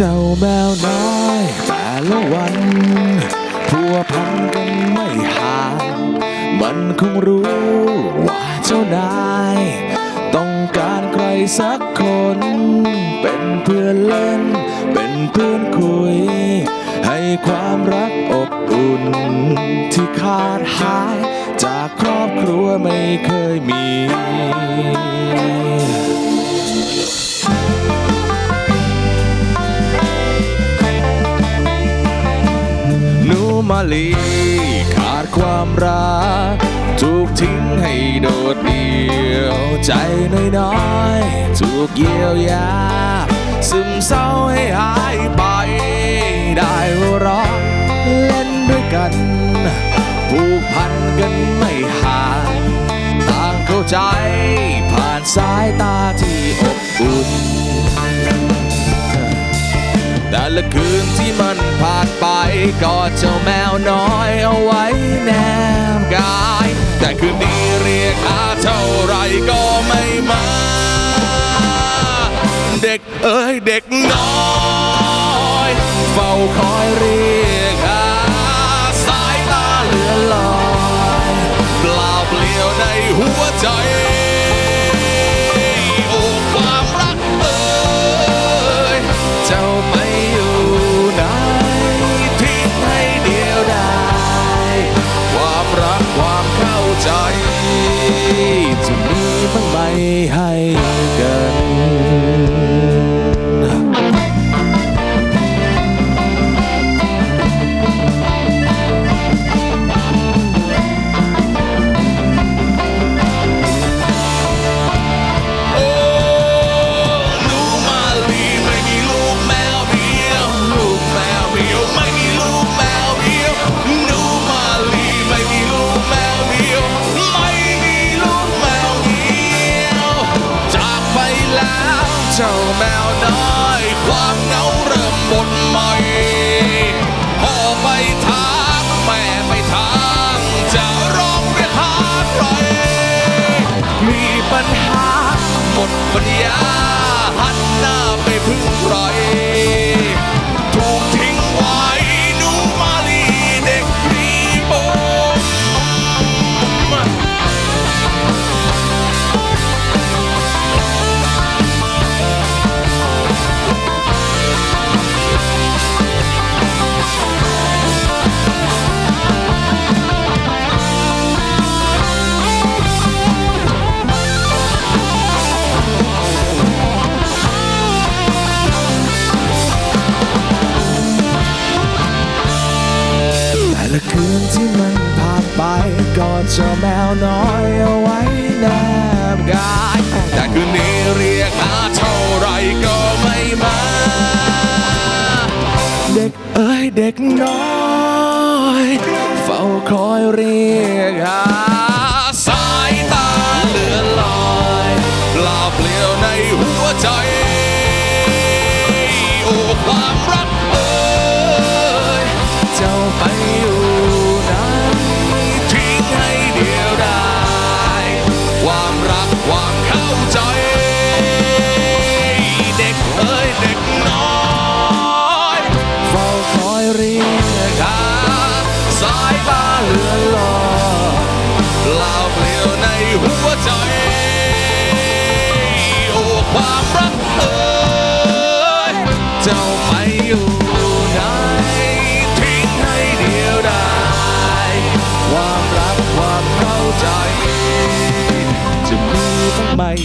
เจ้าแมวน้อยแต่ละวันพัวพันกันไม่ห่างมันคงรู้ว่าเจ้านาย ต้องการใครสักคน เป็นเพื่อนเล่น เป็นเพื่อนคุย ให้ความรักอบอุ่น ที่ขาดหาย จากครอบครัวไม่เคยมี ลี ขาดความรักถูกทิ้งให้โดดเดี่ยว ใจน้อยๆถูกเยียวยาซึมเศร้าให้หายไป ได้หัวเราะเล่นด้วยกันผูกพันกันไม่ห่างต่างเข้าใจผ่านสายตาที่อบอุ่น แต่ละคืนที่มันผ่านไปกอดเจ้าแมวน้อยเอาไว้แนมกาย แต่คืนนี้เรียกหาเท่าไรก็ไม่มา เด็กเอ้ยเด็ก หาหมดปัญญาหันหน้าไปพึ่งใคร เจ้าแมวน้อยเอาไว้แนบกายแต่คืนนี้เรียกหาเท่าไรก็ไม่มา เด็กเอ้ยเด็กน้อย เฝ้าคอยเรีย